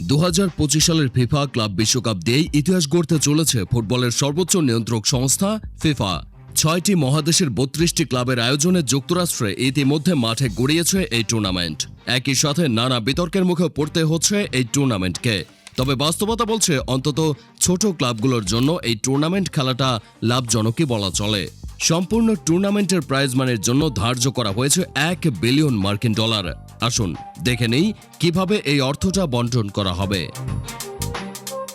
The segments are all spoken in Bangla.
দু হাজার পঁচিশ সালের ফিফা ক্লাব বিশ্বকাপ দিয়েই ইতিহাস গড়তে চলেছে ফুটবলের সর্বোচ্চ নিয়ন্ত্রক সংস্থা ফিফা। ছয়টি মহাদেশের বত্রিশটি ক্লাবের আয়োজনে যুক্তরাষ্ট্রে ইতিমধ্যে মাঠে গড়িয়েছে এই টুর্নামেন্ট। একই সাথে নানা বিতর্কের মুখে পড়তে হচ্ছে এই টুর্নামেন্টকে। তবে বাস্তবতা বলছে, অন্তত ছোট ক্লাবগুলোর জন্য এই টুর্নামেন্ট খেলাটা লাভজনকই বলা চলে। সম্পূর্ণ টুর্নামেন্টের প্রাইজ মানের জন্য ধার্য করা হয়েছে এক বিলিয়ন মার্কিন ডলার। আসুন, দেখে নেই কীভাবে এই অর্থটা বন্টন করা হবে।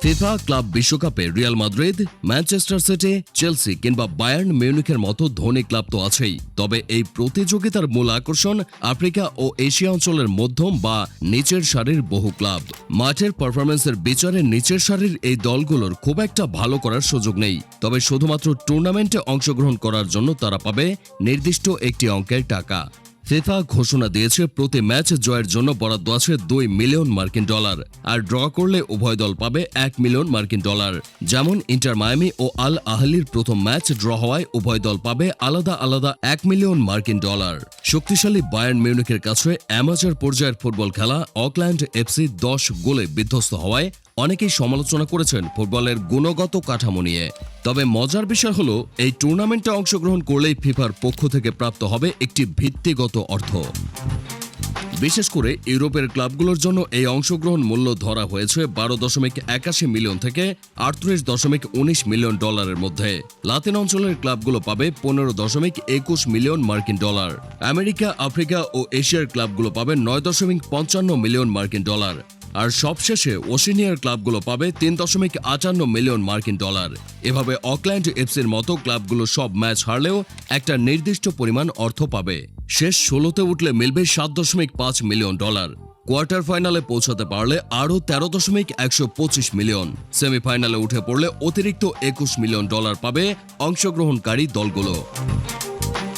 ফিফা ক্লাব বিশ্বকাপে Real Madrid, Manchester City, Chelsea কিংবা বায়ার্ন মিউনিখের মতো ধনী ক্লাব তো আছেই। তবে এই প্রতিযোগিতার মূল আকর্ষণ আফ্রিকা ও এশিয়া অঞ্চলের মধ্যম বা নিচের সারির বহু ক্লাব। মাঠের পারফরমেন্সের বিচারে নিচের সারির এই দলগুলোর খুব একটা ভালো করার সুযোগ নেই। তবে শুধুমাত্র টুর্নামেন্টে অংশগ্রহণ করার জন্য তারা পাবে নির্দিষ্ট একটি অঙ্কের টাকা। ফিফা ঘোষণা দিয়েছে, প্রতি ম্যাচ জয়ের জন্য বরাদ্দ আছে দুই মিলিয়ন মার্কিন ডলার আর ড্র করলে উভয় দল পাবে এক মিলিয়ন মার্কিন ডলার। যেমন ইন্টার মায়ামি ও আল আহলির প্রথম ম্যাচ ড্র হওয়ায় উভয় দল পাবে আলাদা আলাদা এক মিলিয়ন মার্কিন ডলার। শক্তিশালী বায়ার্ন মিউনিকের কাছে অ্যামাচার পর্যায়ের ফুটবল খেলা অকল্যান্ড এফসি দশ গোলে বিধ্বস্ত হওয়ায় অনেকেই সমালোচনা করেছেন ফুটবলের গুণগত কাঠামো নিয়ে। তবে মজার বিষয় হলো, এই টুর্নামেন্টে অংশগ্রহণ করলেই ফিফার পক্ষ থেকে প্রাপ্ত হবে একটি ভিত্তিগত অর্থ। বিশেষ করে ইউরোপের ক্লাবগুলোর জন্য এই অংশগ্রহণ মূল্য ধরা হয়েছে বারো দশমিক একাশি মিলিয়ন থেকে আটত্রিশ দশমিক উনিশ মিলিয়ন ডলারের মধ্যে। লাতিন অঞ্চলের ক্লাবগুলো পাবে পনেরো দশমিক একুশ মিলিয়ন মার্কিন ডলার। আমেরিকা, আফ্রিকা ও এশিয়ার ক্লাবগুলো পাবে নয় দশমিক পঞ্চান্ন মিলিয়ন মার্কিন ডলার। আর সবশেষে ওশিনিয়ার ক্লাবগুলো পাবে তিন দশমিক আটান্ন মিলিয়ন মার্কিন ডলার। এভাবে অকল্যান্ড এফসির মতো ক্লাবগুলো সব ম্যাচ হারলেও একটা নির্দিষ্ট পরিমাণ অর্থ পাবে। শেষ ষোলোতে উঠলে মিলবে সাত দশমিক পাঁচ মিলিয়ন ডলার। কোয়ার্টার ফাইনালে পৌঁছাতে পারলে আরও তেরো দশমিক একশো পঁচিশ মিলিয়ন। সেমিফাইনালে উঠে পড়লে অতিরিক্ত একুশ মিলিয়ন ডলার পাবে অংশগ্রহণকারী দলগুলো।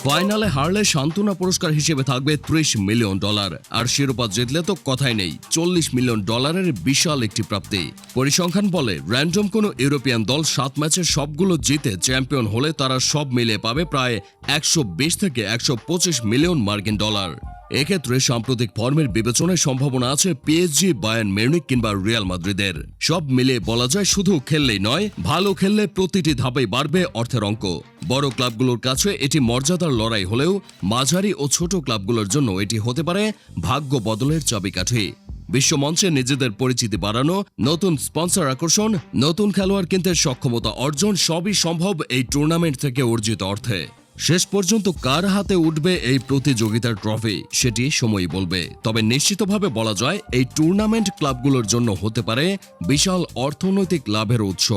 ফাইনালে হারলে সান্ত্বনা পুরস্কার হিসেবে থাকবে ত্রিশ মিলিয়ন ডলার। আর শিরোপা জিতলে তো কথাই নেই, চল্লিশ মিলিয়ন ডলারের বিশাল একটি প্রাপ্তি। পরিসংখ্যান বলে র্যান্ডম কোনো ইউরোপিয়ান দল সাত ম্যাচের সবগুলো জিতে চ্যাম্পিয়ন হলে তারা সব মিলে পাবে প্রায় একশো বিশ থেকে একশো পঁচিশ মিলিয়ন মার্কিন ডলার। এক্ষেত্রে সাম্প্রতিক ফর্মের বিবেচনায় সম্ভাবনা আছে পিএসজি বায়ান মেউনিক কিংবা রিয়াল মাদ্রিদের সব মিলিয়ে বলা যায় শুধু খেললেই নয়, ভালো খেললে প্রতিটি ধাপেই বাড়বে অর্থের অঙ্ক। বড় ক্লাবগুলোর কাছে এটি মর্যাদার লড়াই হলেও মাঝারি ও ছোট ক্লাবগুলোর জন্য এটি হতে পারে ভাগ্য বদলের চাবিকাঠি। বিশ্বমঞ্চে নিজেদের পরিচিতি বাড়ানো, নতুন স্পন্সর আকর্ষণ, নতুন খেলোয়াড় কিনতে সক্ষমতা অর্জন সবই সম্ভব এই টুর্নামেন্ট থেকে অর্জিত অর্থে। শেষ পর্যন্ত কার হাতে উঠবে এই প্রতিযোগিতার ট্রফি সেটি সময়ই বলবে। তবে নিশ্চিতভাবে বলা যায়, এই টুর্নামেন্ট ক্লাবগুলোর জন্য হতে পারে বিশাল অর্থনৈতিক লাভের উৎস।